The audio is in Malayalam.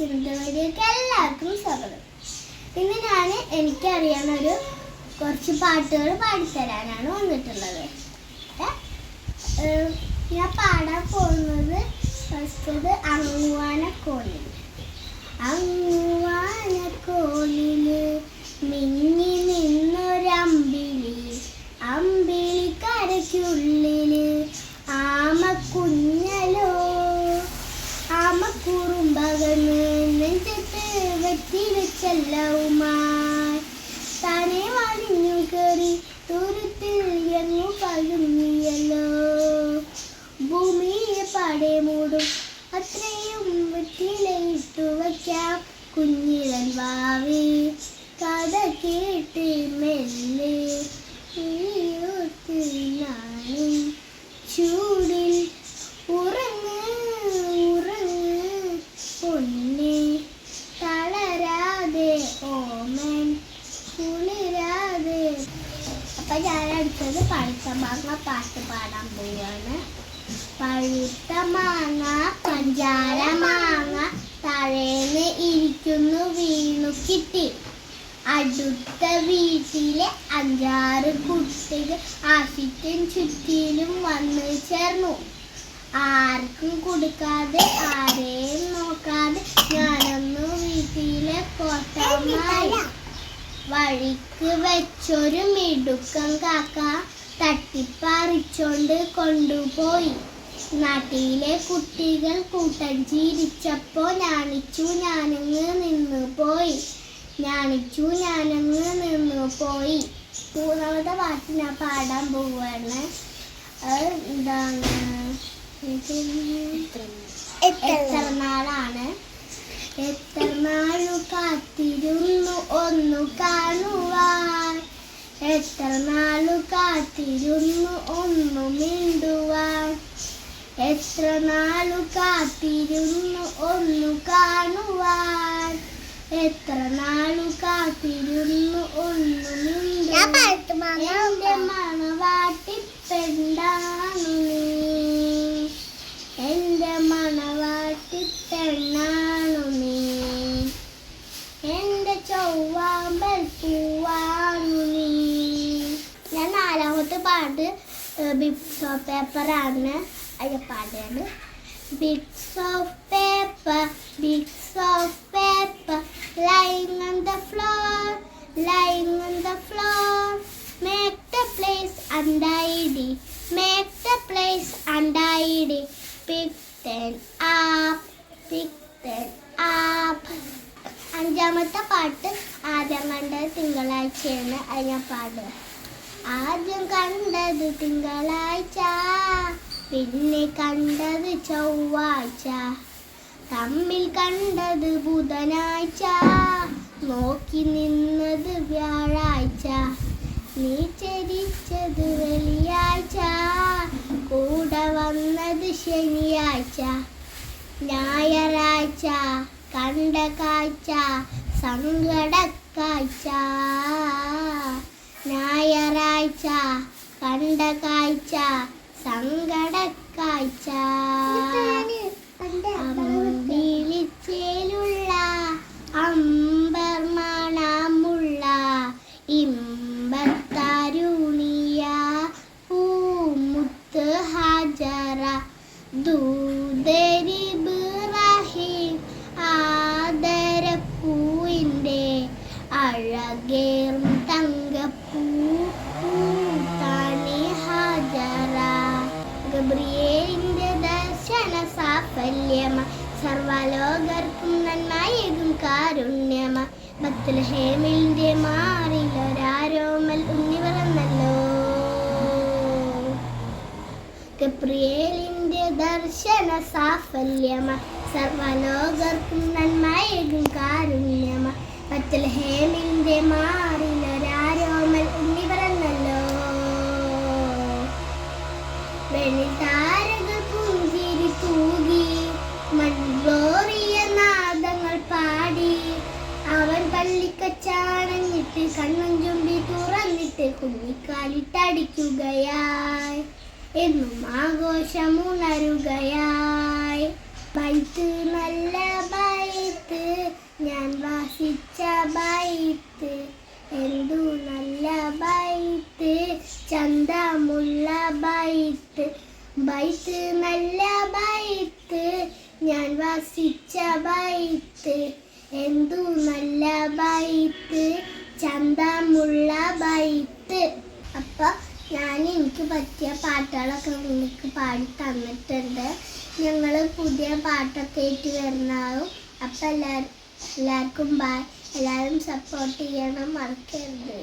ചിന്തവരിയൊക്കെ എല്ലാവർക്കും സ്വാഗതം. ഇന്ന് ഞാൻ എനിക്കറിയാവുന്ന ഒരു കുറച്ച് പാട്ടുകൾ പാടിത്തരാനാണ് വന്നിട്ടുള്ളത്. ഞാൻ പാടാൻ പോകുന്നത് ഫസ്റ്റത് അങ്ങുവാനക്കോലിൽ അങ്ങുവാനക്കോലിൽ മിന്നി വെച്ചല്ലവുമായി താനെ വലിഞ്ഞു കയറി ദൂരത്തിൽ എങ്ങു പഴുങ്ങിയല്ലോ ഭൂമിയെ പാടെ മൂടും. അത്രയും വെട്ടിലയിട്ടു വയ്ക്കാം. കുഞ്ഞിരൻ വാവി. കഥ കേട്ട് മെല്ലെ പഴുത്ത മാങ്ങ പാട്ട് പാടാൻ പോവുകയാണ്. പഴുത്ത മാങ്ങ പഞ്ചാര മാങ്ങ തഴേന്ന് ഇരിക്കുന്നു വീണു കിട്ടി. അടുത്ത വീട്ടിലെ അഞ്ചാറ് കുട്ടികൾ ആശിറ്റും ചുറ്റിലും വന്നു ചേർന്നു. ആർക്കും കൊടുക്കാതെ ആരെയും നോക്കാതെ ഞാനൊന്നു വീട്ടിലെ കോട്ടമായി വഴിക്ക് വെച്ചൊരു മിടുക്കം കാക്ക. തട്ടിപ്പറിച്ചോണ്ട് കൊണ്ടുപോയി. നാട്ടിലെ കുട്ടികൾ കൂട്ടം ചിരിച്ചപ്പോ ഞാണിച്ചു ഞാനങ്ങ് നിന്നു പോയി. ഞാണിച്ചു ഞാനങ്ങ് നിന്നു പോയി. മൂന്നാമത്തെ പാട്ട് ഞാൻ പാടാൻ പോവാണ്. എന്താണ്? എത്ര നാളാണ്? എത്ര നാളു കാത്തിരുന്നു? ഒന്നു കാണുവാൻ. എത്ര നാളു കാത്തിരുന്നു ഒന്നു മിണ്ടുവാൻ? എത്ര നാളു കാത്തിരുന്നു ഒന്നു കാണുവാൻ? എത്ര നാളു കാത്തിരുന്നു ഒന്നു മിണ്ടുവാൻ? നാലാമത്തെ പാട്ട് ബിഗ്സ് ഓഫ് പേപ്പറാണ് അതിന്റെ പാട്ടാണ് bits of paper bits of paper lying on the floor lying on the floor make the place untidy make the place untidy pick them up pick them up അഞ്ചാമത്തെ പാട്ട് ആദ്യം കണ്ടത് തിങ്കളാഴ്ചയാണ് അത് ഞാൻ പാടുക ആദ്യം കണ്ടത് തിങ്കളാഴ്ച പിന്നെ കണ്ടത് ചൊവ്വാഴ്ച. തമ്മിൽ കണ്ടത് ബുധനാഴ്ച നോക്കി നിന്നത് വ്യാഴാഴ്ച. നീ ചരിച്ചത് വെള്ളിയാഴ്ച കൂടെ വന്നത് ശനിയാഴ്ച. ഞായറാഴ്ച കണ്ട കാഴ്ച സങ്കടക്കാഴ്ച. ഞായറാഴ്ച കണ്ട കാഴ്ച സങ്കടക്കാഴ്ച. അമ്പിളിച്ചേലുള്ള അമ്പർമാണാമുള്ള ഇമ്പത്തരുണിയ പൂമുത്ത് ഹാജറ. ദൂതരി സർവലോകർക്കും നന്മയേകും കാരുണ്യമ. ബത്ലഹേമിന്റെ മാറിലൊരാരോമൽ ഉണ്ണി പിറന്നല്ലോ ഗബ്രിയേലിന്റെ ദർശന സാഫല്യമ. സർവലോകർക്കും നന്മയേകും കാരുണ്യമ. ബത്ലഹേമിന്റെ മാറിലൊരാരോമൽ കുഞ്ഞിക്കാലിട്ടടിക്കുകയായി എന്നും ആഘോഷം ആഘോഷമുണരുകയായി ബൈത്ത് നല്ല ബൈത്ത് ഞാൻ വാസിച്ച ബൈത്ത് എന്തു നല്ല ബൈത്ത് ചന്തമുള്ള ബൈത്ത് ബൈത്ത് നല്ല ബൈത്ത് ഞാൻ വാസിച്ച ബൈത്ത് എന്തു നല്ല ബൈത്ത് ചന്തമുള്ള ബൈത്ത്. അപ്പൊ ഞാൻ എനിക്ക് പറ്റിയ പാട്ടുകളൊക്കെ നിങ്ങൾക്ക് പാടി തന്നിട്ടുണ്ട്. ഞങ്ങൾ പുതിയ പാട്ടൊക്കെ ആയിട്ട് വരുന്നതാവും. അപ്പം എല്ലാവർക്കും ബൈ എല്ലാവരും സപ്പോർട്ട് ചെയ്യണം. മറക്കരുത്.